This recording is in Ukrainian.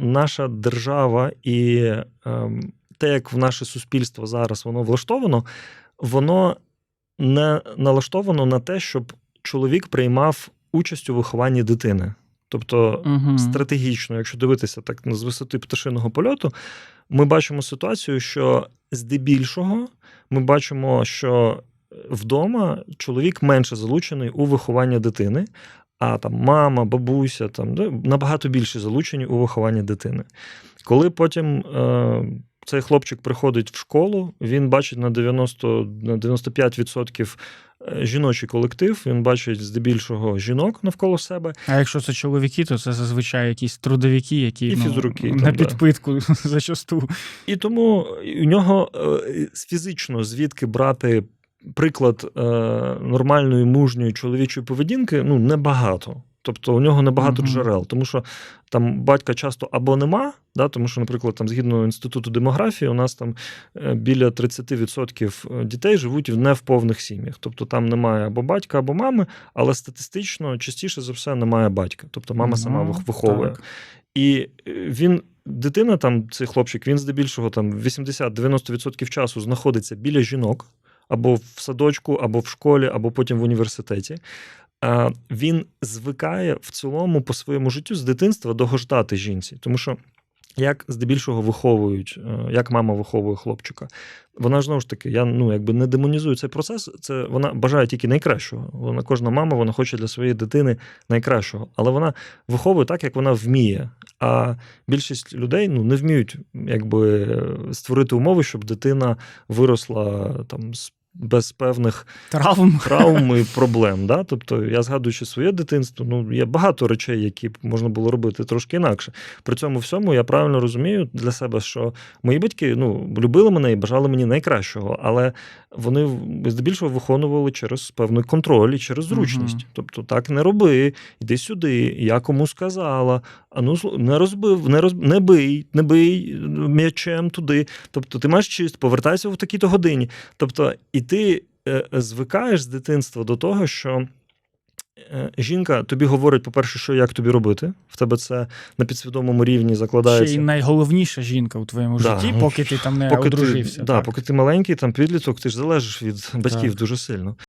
наша держава і ем, те, як в наше суспільство зараз воно влаштовано, воно не налаштовано на те, щоб чоловік приймав участь у вихованні дитини. Тобто, Угу. стратегічно, якщо дивитися так з висоти пташиного польоту, ми бачимо ситуацію, що здебільшого ми бачимо, що вдома чоловік менше залучений у виховання дитини, а там мама, бабуся там набагато більше залучені у виховання дитини. Коли потім е, цей хлопчик приходить в школу, він бачить на 90, на 95% жіночий колектив, він бачить здебільшого жінок навколо себе. А якщо це чоловіки, то це зазвичай якісь трудовики, які І ну, фізруки, на там, да. зачасту. І тому у нього е, фізично звідки брати приклад е, нормальної мужньої чоловічої поведінки ну небагато. Тобто у нього небагато Мгм. джерел, тому що там батька часто або нема, да, тому що, наприклад, там згідно інституту демографії, у нас там е, біля 30% дітей живуть не в повних сім'ях. Тобто там немає або батька, або мами, але статистично частіше за все немає батька. Тобто мама сама Ну, вих- виховує. так. І е, він, дитина, там, цей хлопчик, він здебільшого там 80-90% часу знаходиться біля жінок, або в садочку, або в школі, або потім в університеті. Він звикає в цілому по своєму життю з дитинства догождати жінці. Тому що як здебільшого виховують, е, як мама виховує хлопчика. Вона знову ж таки, я ну якби не демонізую цей процес. Це вона бажає тільки найкращого. Вона кожна мама вона хоче для своєї дитини найкращого, але вона виховує так, як вона вміє. А більшість людей ну не вміють якби створити умови, щоб дитина виросла там з без певних Травм. травм і проблем. Да? Тобто, я згадуючи своє дитинство, ну є багато речей, які можна було робити трошки інакше. При цьому всьому я правильно розумію для себе, що мої батьки ну, любили мене і бажали мені найкращого, але вони здебільшого виконували через певний контроль і через зручність. Мгм. Тобто, так не роби, йди сюди, я кому сказала. А ну не розбив, не роз... не бий, не бий м'ячем туди. Тобто, ти маєш чист, повертайся в такій-то годині. Тобто, і ти е, звикаєш з дитинства до того, що е, жінка тобі говорить, по-перше, що як тобі робити. В тебе це на підсвідомому рівні Ще закладається. й найголовніша жінка у твоєму Да. житті, поки ти там не Поки одружився. ти, да, поки ти маленький, там підліток, ти ж залежиш від батьків Так. дуже сильно.